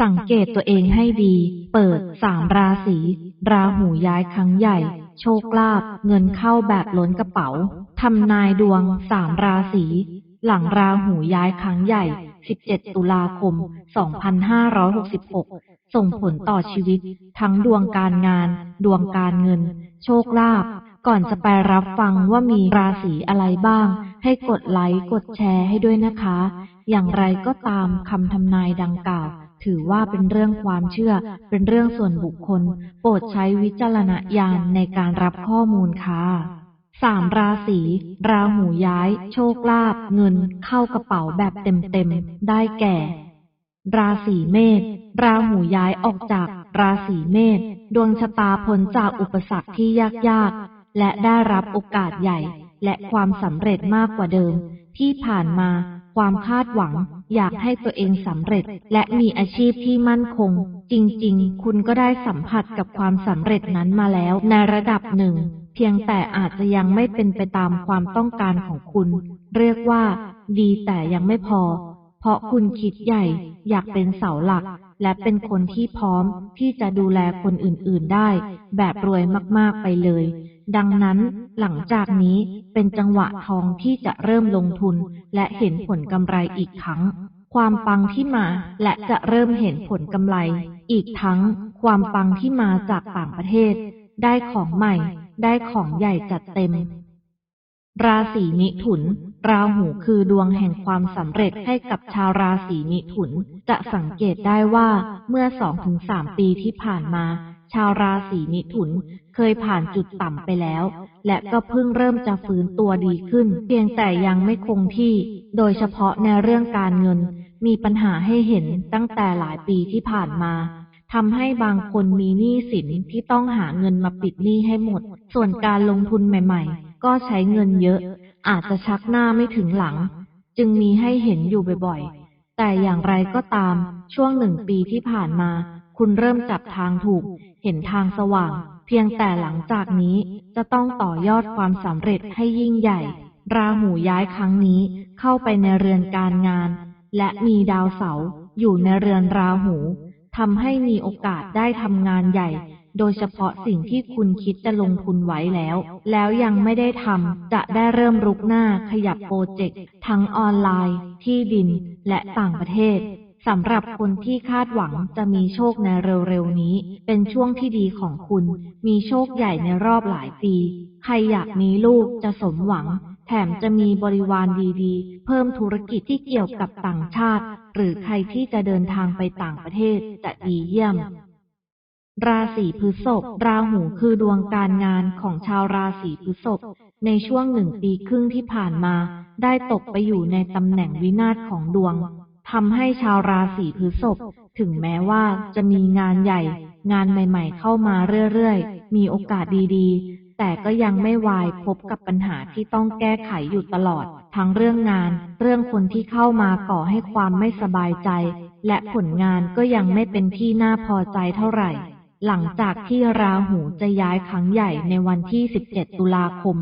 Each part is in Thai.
สังเกตตัวเองให้ดี เปิดสามราศี ราหูย้ายครั้งใหญ่ โชคลาภเงินเข้าแบบล้นกระเป๋า ทำนายดวงสามราศี หลังราหูย้ายครั้งใหญ่ 17 ตุลาคม 2566 ส่งผลต่อชีวิต ทั้งดวงการงาน ดวงการเงิน โชคลาภ ก่อนจะไปรับฟังว่ามีราศีอะไรบ้าง ให้กดไลค์ กดแชร์ให้ด้วยนะคะ อย่างไรก็ตามคำทำนายดังกล่าว ถือว่าเป็นเรื่องความเชื่อ เป็นเรื่องส่วนบุคคล โปรดใช้วิจารณญาณในการรับข้อมูลค่ะสามราศีราหูย้าย โชคลาภเงิน เข้ากระเป๋าแบบเต็มๆ ได้แก่ ราศีเมษราหูย้ายออกจากราศีเมษดวงชะตาพ้นจากอุปสรรคที่ยากๆ และได้รับโอกาสใหญ่ และความสำเร็จมากกว่าเดิม ที่ผ่านมา ความคาดหวัง อยากให้ตัวเองสำเร็จ และมีอาชีพที่มั่นคง จริง ๆ คุณก็ได้สัมผัสกับความสำเร็จนั้นมาแล้วในระดับหนึ่ง เพียงแต่อาจจะยังไม่เป็นไปตามความต้องการของคุณ เรียกว่า ดีแต่ยังไม่พอ เพราะคุณคิดใหญ่ อยากเป็นเสาหลัก และเป็นคนที่พร้อมที่จะดูแลคนอื่นๆได้ แบบรวยมากๆไปเลย ดังนั้นหลังจากนี้เป็นจังหวะทองที่จะเริ่มลงทุน และเห็นผลกำไรอีกครั้ง ความปังที่มาและจะเริ่มเห็นผลกำไร อีกทั้งความปังที่มาจากต่างประเทศ ได้ของใหม่ ได้ของใหญ่จัดเต็ม ราศีมิถุน ราหูคือดวงแห่งความสำเร็จให้กับชาวราศีมิถุน จะสังเกตได้ว่าเมื่อสองถึงสามปีที่ผ่านมา ชาวราศีมิถุนเคยผ่านจุดต่ำไปแล้ว และก็เพิ่งเริ่มจะฟื้นตัวดีขึ้น เพียงแต่ยังไม่คงที่ โดยเฉพาะในเรื่องการเงิน มีปัญหาให้เห็นตั้งแต่หลายปีที่ผ่านมาทำให้บางคนมีหนี้สินที่ต้องหาเงินมาปิดหนี้ให้หมด ส่วนการลงทุนใหม่ ๆ ก็ใช้เงินเยอะ อาจจะชักหน้าไม่ถึงหลัง จึงมีให้เห็นอยู่บ่อยๆ แต่อย่างไรก็ตาม ช่วงหนึ่งปีที่ผ่านมา คุณเริ่มจับทางถูก เห็นทางสว่าง เพียงแต่หลังจากนี้จะต้องต่อยอดความสำเร็จให้ยิ่งใหญ่ ราหูย้ายครั้งนี้เข้าไปในเรือนการงาน และมีดาวเสาร์อยู่ในเรือนราหูทำให้มีโอกาสได้ทำงานใหญ่ โดยเฉพาะสิ่งที่คุณคิดจะลงทุนไว้แล้ว แล้วยังไม่ได้ทำจะได้เริ่มรุกหน้าขยับโปรเจกต์ทั้งออนไลน์ ที่ดิน และต่างประเทศ สำหรับคนที่คาดหวังจะมีโชคในเร็วๆนี้ เป็นช่วงที่ดีของคุณ มีโชคใหญ่ในรอบหลายปี ใครอยากมีลูกจะสมหวัง แถมจะมีบริวารดีๆ เพิ่มธุรกิจที่เกี่ยวกับต่างชาติ หรือใครที่จะเดินทางไปต่างประเทศจะดีเยี่ยมราศีพฤษภ ราหูคือดวงการงานของชาวราศีพฤษภ ในช่วงหนึ่งปีครึ่งที่ผ่านมา ได้ตกไปอยู่ในตำแหน่งวินาศของดวง ทำให้ชาวราศีพฤษภถึงแม้ว่าจะมีงานใหญ่ งานใหม่ ๆ เข้ามาเรื่อยๆ มีโอกาสดีๆ แต่ก็ยังไม่วายพบกับปัญหาที่ต้องแก้ไขอยู่ตลอด ทั้งเรื่องงาน เรื่องคนที่เข้ามาก่อให้ความไม่สบายใจ และผลงานก็ยังไม่เป็นที่น่าพอใจเท่าไหร่ หลังจากที่ราหูจะย้ายครั้งใหญ่ในวันที่ 17 ตุลาคม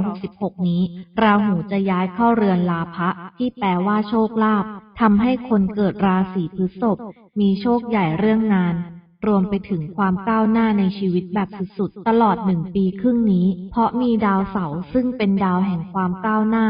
2566 นี้ ราหูจะย้ายเข้าเรือนลาภะที่แปลว่าโชคลาภทำให้คนเกิดราศีพฤษภมีโชคใหญ่เรื่องงาน รวมไปถึงความก้าวหน้าในชีวิตแบบสุดๆ ตลอดหนึ่งปีครึ่งนี้ เพราะมีดาวเสาร์ซึ่งเป็นดาวแห่งความก้าวหน้า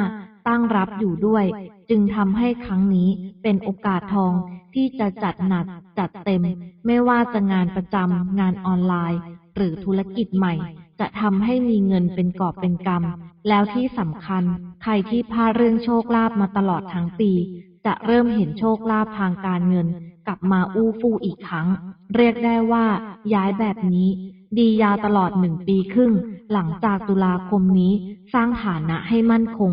ตั้งรับอยู่ด้วย จึงทำให้ครั้งนี้เป็นโอกาสทอง ที่จะจัดหนักจัดเต็ม ไม่ว่าจะงานประจำงานออนไลน์ หรือธุรกิจใหม่ จะทำให้มีเงินเป็นกอบเป็นกำแล้วที่สำคัญ ใครที่พลาดเรื่องโชคลาภมาตลอดทั้งปี จะเริ่มเห็นโชคลาภทางการเงิน กลับมาอู้ฟู่อีกครั้ง เรียกได้ว่า ย้ายแบบนี้ ดียาวตลอดหนึ่งปีครึ่ง หลังจากตุลาคมนี้ สร้างฐานะให้มั่นคง